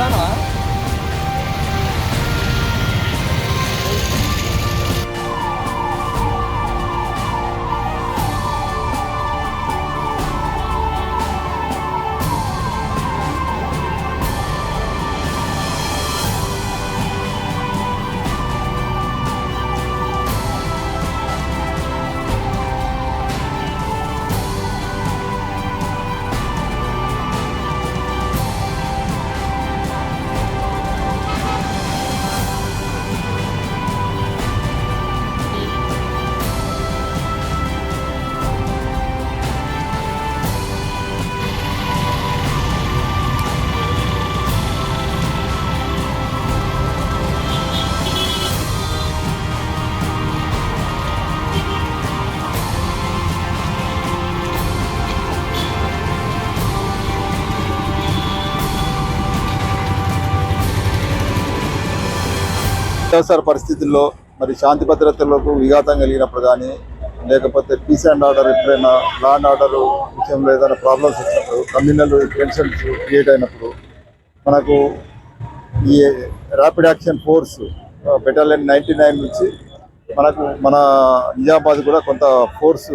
干嘛？అత్యవసర పరిస్థితుల్లో మరి శాంతి భద్రతలకు విఘాతం కలిగినప్పుడు కానీ లేకపోతే పీస్ అండ్ ఆర్డర్ ఎప్పుడైనా లా అండ్ ఆర్డర్ విషయంలో ఏదైనా ప్రాబ్లమ్స్ వచ్చినప్పుడు కమ్యూనల్ టెన్షన్స్ క్రియేట్ అయినప్పుడు మనకు ఈ rapid action force battalion ninety nine నుంచి మనకు మన నిజామాబాద్ కూడా కొంత ఫోర్స్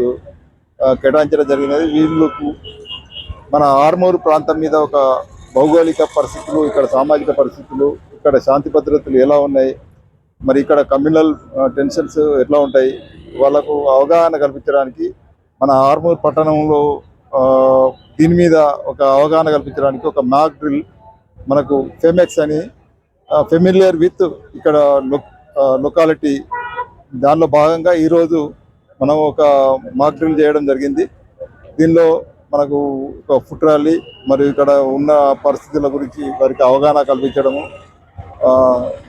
కేటాయించడం జరిగినది. వీళ్ళకు మన ఆర్మూరు ప్రాంతం మీద ఒక భౌగోళిక పరిస్థితులు ఇక్కడ సామాజిక పరిస్థితులు ఇక్కడ శాంతి భద్రతలు ఎలా ఉన్నాయి మరి ఇక్కడ కమ్యూనల్ టెన్షన్స్ ఎట్లా ఉంటాయి? వాళ్ళకు అవగాహన కల్పించడానికి మన ఆర్మూర్ పట్టణంలో దీని మీద ఒక అవగాహన కల్పించడానికి ఒక మ్యాక్ డ్రిల్ మనకు ఫెమెక్స్ అని ఫెమిలియర్ విత్ ఇక్కడ లొకాలిటీ దానిలో భాగంగా ఈరోజు మనం ఒక మాక్ డ్రిల్ చేయడం జరిగింది. దీనిలో మనకు ఒక ఫుట్ ర్యాలీ మరియు ఇక్కడ ఉన్న పరిస్థితుల గురించి వారికి అవగాహన కల్పించడము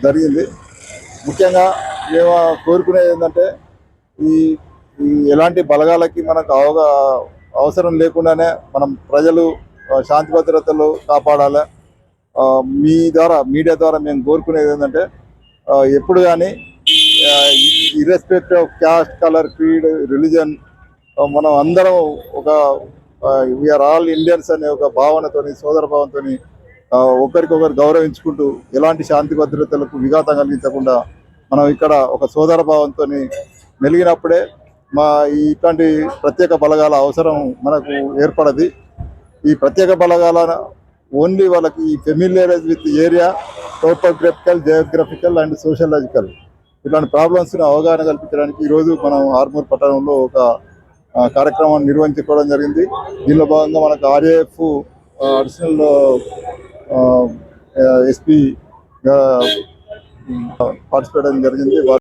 జరిగింది. ముఖ్యంగా మేము కోరుకునేది ఏంటంటే ఈ ఎలాంటి బలగాలకి మనకు అవగా అవసరం లేకుండానే మనం ప్రజలు శాంతి భద్రతలు కాపాడాలి. మీ ద్వారా మీడియా ద్వారా మేము కోరుకునేది ఏంటంటే ఎప్పుడు కానీ irrespective of caste colour creed religion మనం అందరం ఒక వీఆర్ ఆల్ ఇండియన్స్ అనే ఒక భావనతోని సోదర భావంతో ఒకరికొకరు గౌరవించుకుంటూ ఎలాంటి శాంతి భద్రతలకు విఘాతం కలిగించకుండా మనం ఇక్కడ ఒక సోదర భావంతో మెలిగినప్పుడే మా ఇట్లాంటి ప్రత్యేక బలగాల అవసరం మనకు ఏర్పడది. ఈ ప్రత్యేక బలగాల ఓన్లీ వాళ్ళకి ఈ familiarise with area topographical geographical and sociological ఇట్లాంటి ప్రాబ్లమ్స్ని అవగాహన కల్పించడానికి ఈరోజు మనం ఆర్మూర్ పట్టణంలో ఒక కార్యక్రమాన్ని నిర్వహించుకోవడం జరిగింది. దీనిలో భాగంగా మనకు ఆర్ఏఎఫ్ అడిషనల్ ఎస్పీ పార్టిసిపేట్ చేయడం జరిగింది.